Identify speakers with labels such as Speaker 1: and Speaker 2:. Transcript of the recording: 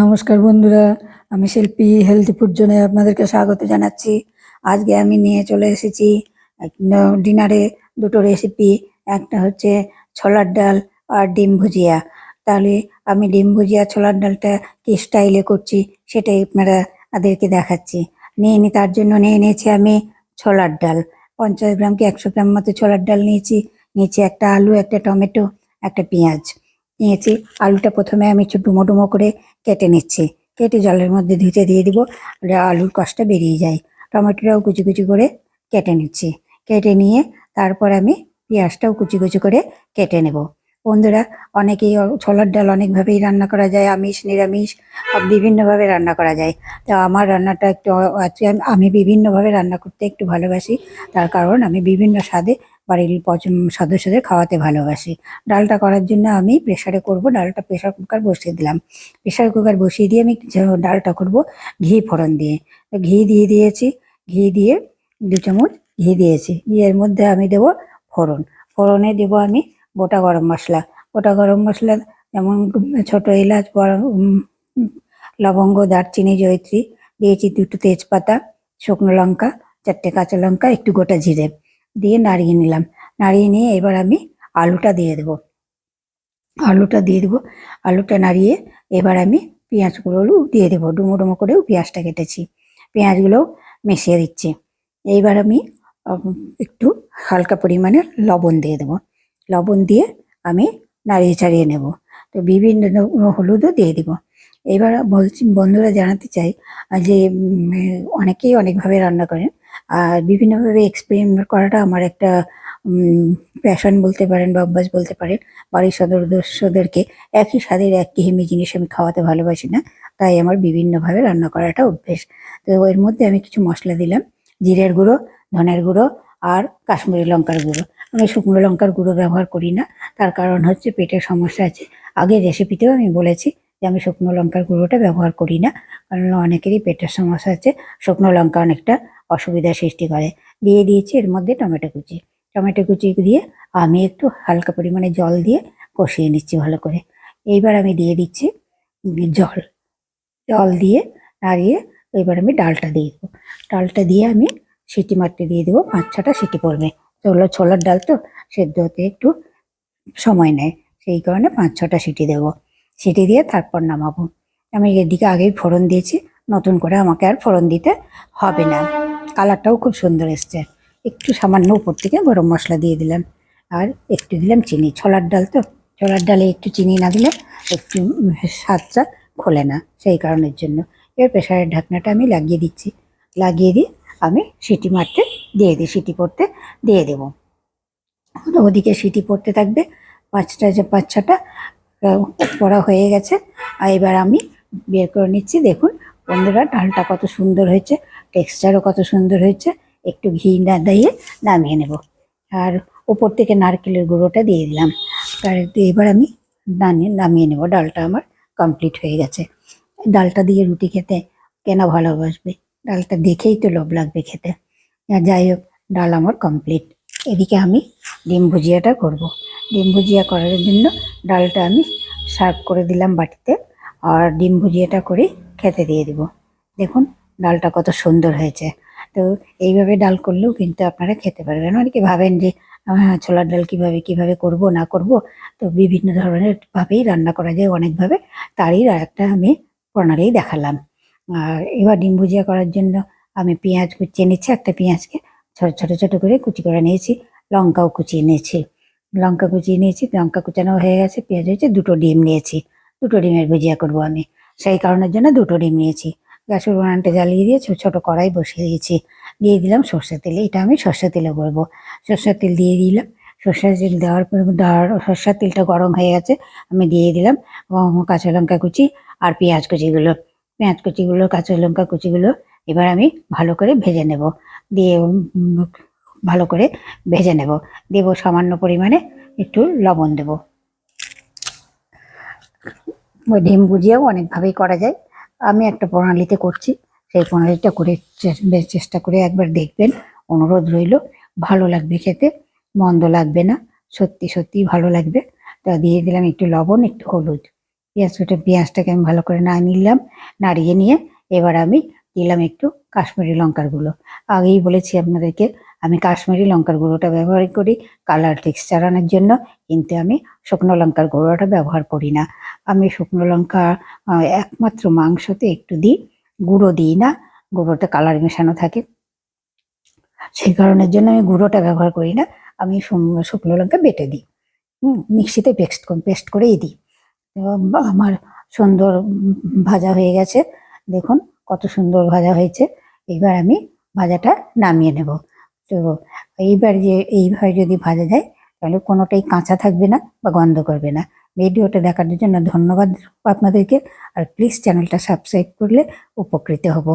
Speaker 1: নমস্কার বন্ধুরা, আমি শিল্পী হেলদি ফুড জোনে আপনাদেরকে স্বাগত জানাচ্ছি। আজকে আমি নিয়ে চলে এসেছি ডিনারে দুটো রেসিপি একটা হচ্ছে ছোলার ডাল আর ডিম ভুজিয়া। তাহলে আমি ডিম ভুজিয়া, ছোলার ডালটা কী স্টাইলে করছি সেটাই আপনারা তাদেরকে দেখাচ্ছি। নিয়ে নি, তার জন্য নিয়ে নিয়েছি আমি ছোলার ডাল। পঞ্চাশ গ্রাম কি একশো গ্রাম মতো ছোলার ডাল নিয়েছি। নিয়েছি একটা আলু, একটা টমেটো, একটা পেঁয়াজ। নিয়েছি। আলুটা প্রথমে আমি একটু ডুমো ডুমো করে কেটে নিচ্ছি। কেটে জলের মধ্যে ধুতে দিয়ে দিব আলুর কষটা বেরিয়ে যায়। টমেটোটাও কুচি কুচি করে কেটে নিচ্ছি। কেটে নিয়ে তারপর আমি পেঁয়াজটাও কুচি কুচি করে কেটে নেব। বন্ধুরা, অনেকেই ছোলার ডাল অনেকভাবেই রান্না করা যায়, আমিষ, নিরামিষ বিভিন্নভাবে রান্না করা যায়। তো আমার রান্নাটা একটু আমি বিভিন্নভাবে রান্না করতে একটু ভালোবাসি। তার কারণ আমি বিভিন্ন স্বাদে বাড়ির পছন্দ সদস্যদের খাওয়াতে ভালোবাসি। ডালটা করার জন্য আমি প্রেশারে করব, ডালটা প্রেসার কুকার বসিয়ে দিলাম। প্রেশার কুকার বসিয়ে দিয়ে আমি ডালটা করব ঘি ফোড়ন দিয়ে। ঘি দিয়ে দিয়েছি, ঘি দিয়ে দু চামচ ঘি দিয়েছি। ঘিয়ের মধ্যে আমি দেব ফোড়ন। ফোড়নে দেব আমি গোটা গরম মশলা। গোটা গরম মশলা যেমন ছোট এলাচ লবঙ্গ, দারচিনি, জয়ত্রী, দিয়েছি দুটো তেজপাতা, শুকনো লঙ্কা, চারটে কাঁচা লঙ্কা, একটু গোটা জিরে। দিয়ে নাড়িয়ে নিলাম। নাড়িয়ে নিয়ে এবার আমি আলুটা দিয়ে দেবো। আলুটা দিয়ে দেবো। আলুটা নাড়িয়ে এবার আমি পেঁয়াজগুলো দিয়ে দেবো। ডুমো ডুমো করেও পেঁয়াজটা কেটেছি। পেঁয়াজগুলো মিশিয়ে দিচ্ছি। এইবার আমি একটু হালকা পরিমাণে লবণ দিয়ে দেবো। লবণ দিয়ে আমি নাড়িয়ে চাড়িয়ে নেব। তো বিভিন্ন হলুদও দিয়ে দিব। এবার বলছি, বন্ধুরা জানাতে চাই যে অনেকেই অনেকভাবে রান্না করেন। আর বিভিন্নভাবে এক্সপেরিমেন্ট করাটা আমার একটা প্যাশন বলতে পারেন বা অভ্যাস বলতে পারেন। বাড়ির সদস্যদেরকে একই স্বাদের এক ঘেয়েমি জিনিস আমি খাওয়াতে ভালোবাসি না। তাই আমার বিভিন্নভাবে রান্না করাটা অভ্যেস। তো এর মধ্যে আমি কিছু মশলা দিলাম। জিরের গুঁড়ো, ধনের গুঁড়ো আর কাশ্মীরি লঙ্কার গুঁড়ো। আমি শুকনো লঙ্কার গুঁড়ো ব্যবহার করি না। তার কারণ হচ্ছে পেটের সমস্যা আছে। আগে রেসিপিতেও আমি বলেছি যে আমি শুকনো লঙ্কার গুঁড়োটা ব্যবহার করি না। কারণ অনেকেরই পেটের সমস্যা আছে। শুকনো লঙ্কা অনেকটা অসুবিধা সৃষ্টি করে। দিয়ে দিয়েছি এর মধ্যে টমেটো কুচি। টমেটো কুচি দিয়ে আমি একটু হালকা পরিমাণে জল দিয়ে কষিয়ে নিচ্ছি ভালো করে। এইবার আমি দিয়ে দিচ্ছি জল। জল দিয়ে নাড়িয়ে এবার আমি ডালটা দিয়ে দেবো। ডালটা দিয়ে আমি সিটি মারতে দিয়ে দেবো, পাঁচ ছটা সিটি পড়বে। হলো ছোলার ডাল তো সেদ্ধ হতে একটু সময় নেয়, সেই কারণে পাঁচ ছটা সিটি দেবো। সিটি দিয়ে তারপর নামাবো। আমি এদিকে আগেই ফোড়ন দিয়েছি, নতুন করে আমাকে আর ফোড়ন দিতে হবে না। কালারটাও খুব সুন্দর এসছে। একটু সামান্য উপর থেকে গরম মশলা দিয়ে দিলাম। আর একটু দিলাম চিনি। ছোলার ডাল তো? ছোলার ডালে একটু চিনি না দিলে একটু স্বাদটা খোলে না সেই কারণের জন্য। এর প্রেশারের ঢাকনাটা আমি লাগিয়ে দিচ্ছি। লাগিয়ে দিয়ে আমি সিটি মারতে দিয়ে দিই, সিটি পড়তে দিয়ে দেবো। ওদিকে সিটি পড়তে থাকবে। পাঁচটা যে পাঁচ ছটা পড়া হয়ে গেছে। আর এবার আমি বের করে নিচ্ছি, দেখুন বন্ধুরা, ডালটা কত সুন্দর হয়েছে টেক্সচারও কত সুন্দর হয়েছে। একটু ঘি না দিয়ে নামিয়ে নেব। আর উপর থেকে নারকেলের গুঁড়োটা দিয়ে দিলাম। আর এবার আমি নামিয়ে নামিয়ে নেব। ডালটা আমার কমপ্লিট হয়ে গেছে। ডালটা দিয়ে রুটি খেতে কেন ভালোবাসবে? ডালটা দেখেই তো লোভ লাগবে খেতে। যাই হোক, ডাল আমার কমপ্লিট এদিকে আমি ডিম ভুজিয়াটা করব। ডিম ভুজিয়া করার জন্য ডালটা আমি সার্ভ করে দিলাম বাটিতে। আর ডিম ভুজিয়াটা করে খেতে দিয়ে দিব। দেখুন ডালটা কত সুন্দর হয়েছে। তো এইভাবে ডাল করলেও কিন্তু আপনারা খেতে পারবেন। অনেকে ভাবেন যে আহ, ছোলার ডাল কীভাবে কীভাবে করব না করব? তো বিভিন্ন ধরনের ভাবেই রান্না করা যায়। অনেকভাবে তারই একটা আমি প্রণালী দেখালাম। আর এবার ডিম ভুজিয়া করার জন্য আমি পেঁয়াজ কুচিয়ে নিচ্ছি। একটা পেঁয়াজকে ছোট ছোট ছোট করে কুচি করে নিয়েছি। লঙ্কাও কুচিয়ে নিয়েছি। লঙ্কা কুচিয়ে নিয়েছি। লঙ্কা কুচানো হয়ে গেছে। পেঁয়াজ হয়েছে দুটো ডিম নিয়েছি। দুটো ডিমের ভুজিয়া করব আমি। সেই কারণের জন্য দুটো ডিম নিয়েছি। গ্যাসের উনানটা জ্বালিয়ে দিয়ে ছোট ছোট কড়াই বসিয়ে দিয়েছি। দিয়ে দিলাম সর্ষের তেল। এটা আমি সর্ষের তেলে করব। সর্ষের তেল দিয়ে দিলাম। সর্ষের তেল দেওয়ার পর দেওয়ার সর্ষের তেলটা গরম হয়ে গেছে। আমি দিয়ে দিলাম কাঁচা লঙ্কা কুচি আর পেঁয়াজ কুচিগুলো। পেঁয়াজ কুচিগুলো, কাঁচা লঙ্কা কুচিগুলো এবার আমি ভালো করে ভেজে নেব। দিয়ে ভালো করে ভেজে নেব। দেব সামান্য পরিমাণে একটু লবণ দেব। ওই ডিম ভুজিয়াও অনেকভাবেই করা যায়। আমি একটা প্রণালীতে করছি, সেই প্রণালীটা করে চেষ্টা করে একবার দেখবেন। অনুরোধ রইল, ভালো লাগবে খেতে, মন্দ লাগবে না, সত্যি সত্যি ভালো লাগবে। তা দিয়ে দিলাম একটু লবণ, একটু হলুদ। পেঁয়াজ কুটে, পেঁয়াজটাকে আমি ভালো করে না নিলাম, নাড়িয়ে নিয়ে এবার আমি দিলাম একটু কাশ্মীরি লঙ্কার গুঁড়ো। আগেই বলেছি আপনাদেরকে আমি কাশ্মীরি লঙ্কার গুঁড়োটা ব্যবহার করি, কালার টেক্সচার আনার জন্য, কিন্তু আমি শুকনো লঙ্কার গুঁড়োটা ব্যবহার করি না। আমি শুকনো লঙ্কা একমাত্র মাংসতে একটু দিই, গুঁড়ো দিই না, গুঁড়োতে কালার মেশানো থাকে। সেই কারণের জন্য আমি গুঁড়োটা ব্যবহার করি না, আমি শুকনো লঙ্কা বেটে দিই। হুম, মিক্সিতে পেস্ট পেস্ট করেই দিই। আমার সুন্দর ভাজা হয়ে গেছে। দেখুন কত সুন্দর ভাজা হয়েছে। এবার আমি ভাজাটা নামিয়ে নেব। তো এইবার যে এইভাবে যদি ভাজা যায়, তাহলে কোনোটাই কাঁচা থাকবে না বা গন্ধ করবে না। ভিডিওটা দেখার জন্য ধন্যবাদ আপনাদেরকে। আর প্লিজ চ্যানেলটা সাবস্ক্রাইব করলে উপকৃত হব।